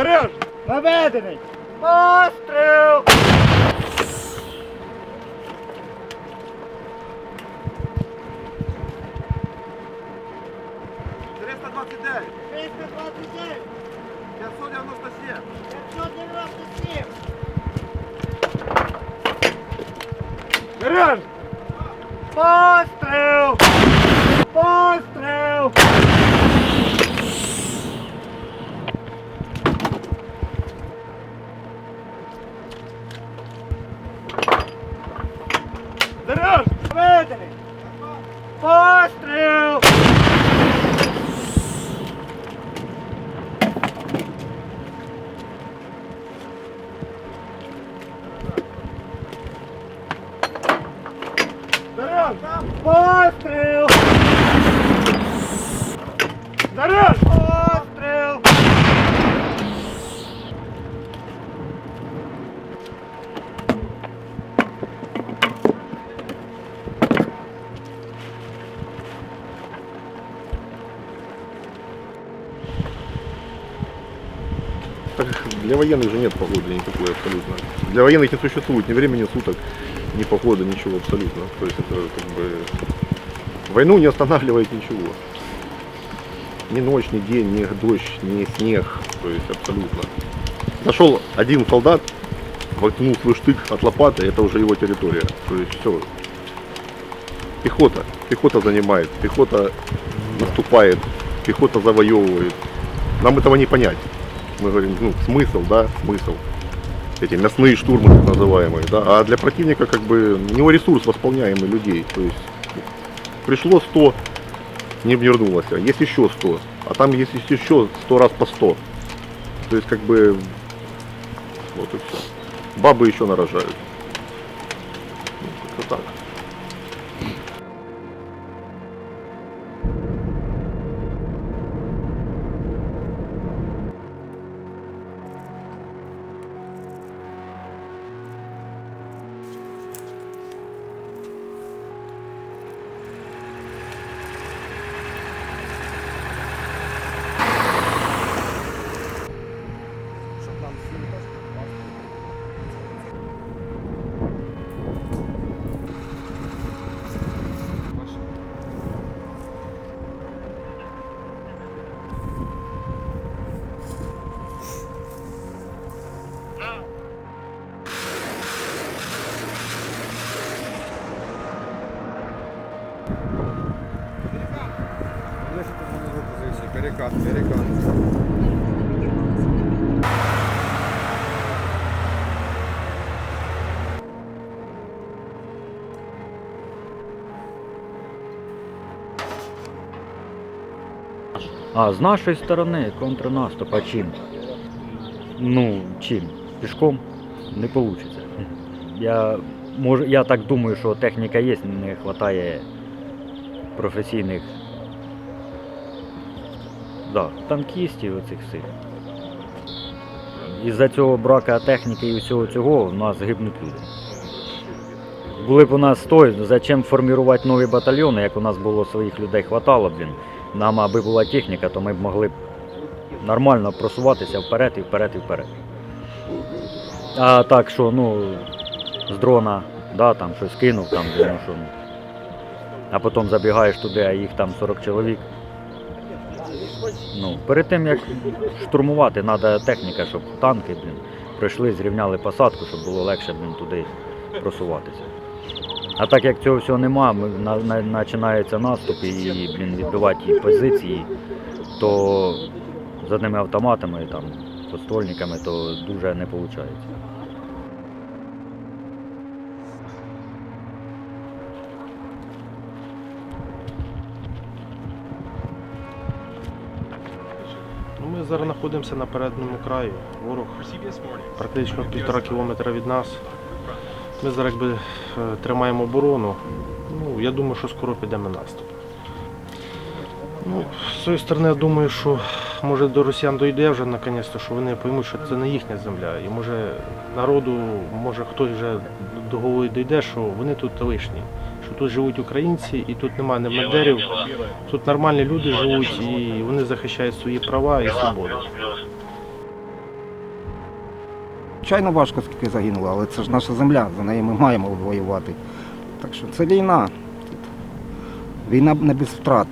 Заряд! Наведений! Постріл! Триста двадцять дев'ять, 329! п'ятсот дев'яносто сім. 597! Заряд! Постріл! Постріл! Наведений! Постріл! Заряд! Постріл! Заряд! Для военных же нет погоды никакой абсолютно. Для военных не существует ни времени суток, ни погоды, ничего абсолютно. То есть это как бы... Войну не останавливает ничего. Ни ночь, ни день, ни дождь, ни снег. То есть абсолютно. Нашел один солдат, воткнул свой штык от лопаты, это уже его территория. То есть все. Пехота. Пехота занимает, пехота наступает, пехота завоевывает. Нам этого не понять мы говорим, ну, смысл, да, смысл. Эти мясные штурмы так называемые, да. А для противника как бы у него ресурс восполняемый людей. То есть пришло 100, не вернулось, а есть еще 100. А там есть еще 100 раз по 100. То есть как бы вот и все. Бабы еще нарожают. Ну, как-то так. Перекат, перекат. А з нашої сторони контрнаступ, а чим? Ну, чим? Пішком не вийде. Я, я так думаю, що техніка є, не вистачає професійних да, танкістів оцих всіх. Із-за цього брака техніки і всього цього в нас гибнуть люди. Були б у нас той, зачем формувати нові батальйони, як у нас було своїх людей хватало, блін. Нам аби була техніка, то ми б могли б нормально просуватися вперед і вперед і вперед. А так що, ну, з дрона, да, там щось кинув, там, ну, що, ну. А потім забігаєш туди, а їх там 40 чоловік. Ну, перед тим як штурмувати, треба техніка, щоб танки, блін, пройшли, зрівняли посадку, щоб було легше, блін, туди просуватися. А так як цього всього нема, на, на, починається наступ і блін, відбивати їх позиції, то з одними автоматами, там, подствольниками, то дуже не виходить. Ми зараз знаходимося на передньому краї. Ворог практично півтора кілометра від нас. Ми зараз якби е, тримаємо оборону. Ну, я думаю, що скоро підемо на наступ. Ну, з цієї сторони, я думаю, що може до росіян дойде вже наконець, що вони поймуть, що це не їхня земля. І може народу, може хтось вже до голови дійде, що вони тут лишні що тут живуть українці і тут немає небандерів, тут нормальні люди живуть і вони захищають свої права і свободу. Звичайно, важко скільки загинуло, але це ж наша земля, за неї ми маємо воювати. Так що це війна. Війна не без втрат.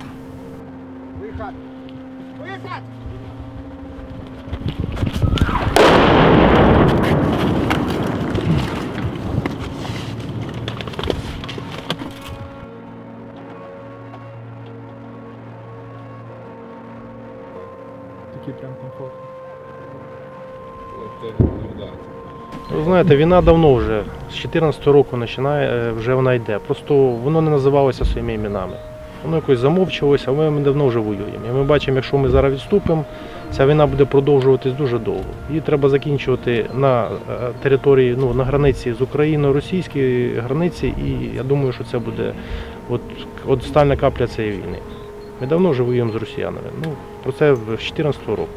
Знаєте, війна давно вже, з 14 року починає, е, вже вона йде. Просто воно не називалося своїми іменами. Воно якось замовчувалося, а ми давно вже воюємо. І ми бачимо, якщо ми зараз відступимо, ця війна буде продовжуватись дуже довго. Її треба закінчувати на е, території, ну, на границі з Україною, російській границі, і я думаю, що це буде от, от стальна капля цієї війни. Ми давно вже воюємо з росіянами. Ну, про це з 14 року.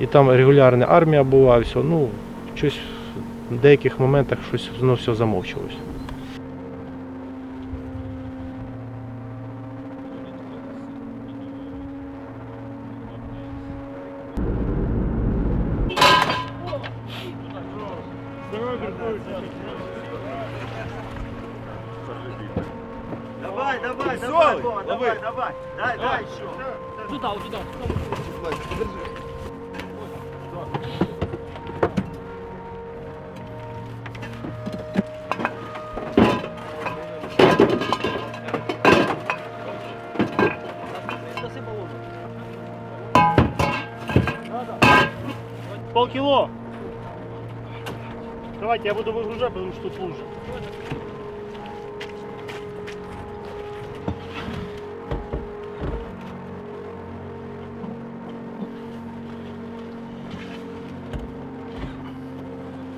І там регулярна армія була, і все. Ну, щось в деяких моментах щось воно все замовчувалося. Давай, давай, давай, Вова, давай, давай. Дай, дай еще. Полкило. Давайте, я буду выгружать, потому что тут лужа.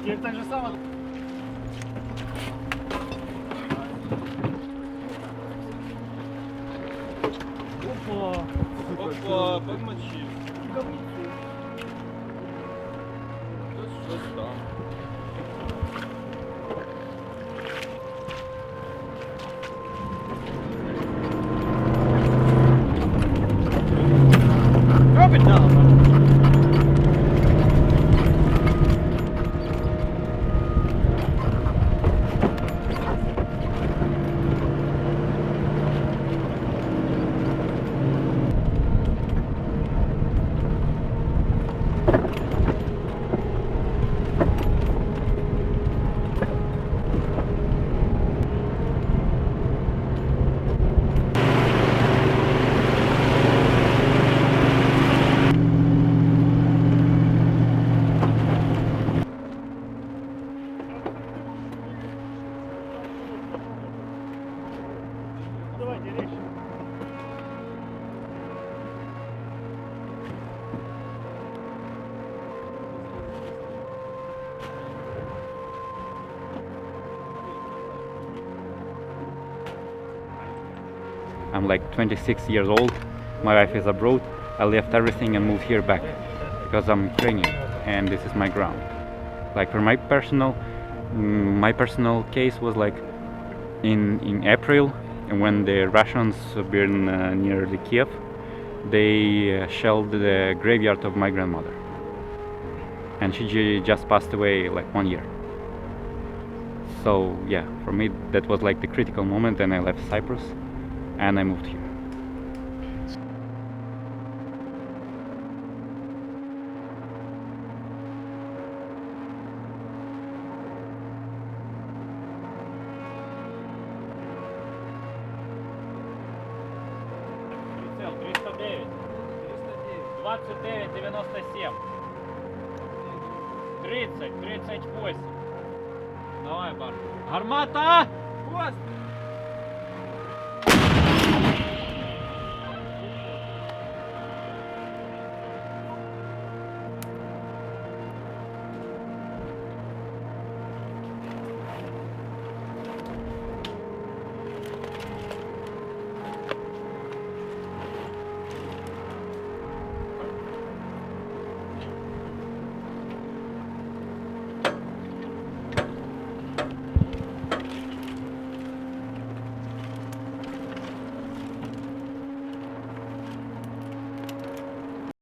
Теперь так же самое. 멋있다. I'm like 26 years old. My wife is abroad. I left everything and moved here back because I'm Ukrainian and this is my ground. Like for my personal, mm, my personal case was like in in April when the Russians burned uh, near the Kiev. They uh, shelled the graveyard of my grandmother, and she just passed away like one year. So yeah, for me that was like the critical moment, and I left Cyprus and I moved here. Прицел 309. 29, 97. 30, 38. Давай, бар. Гармата! Хвост!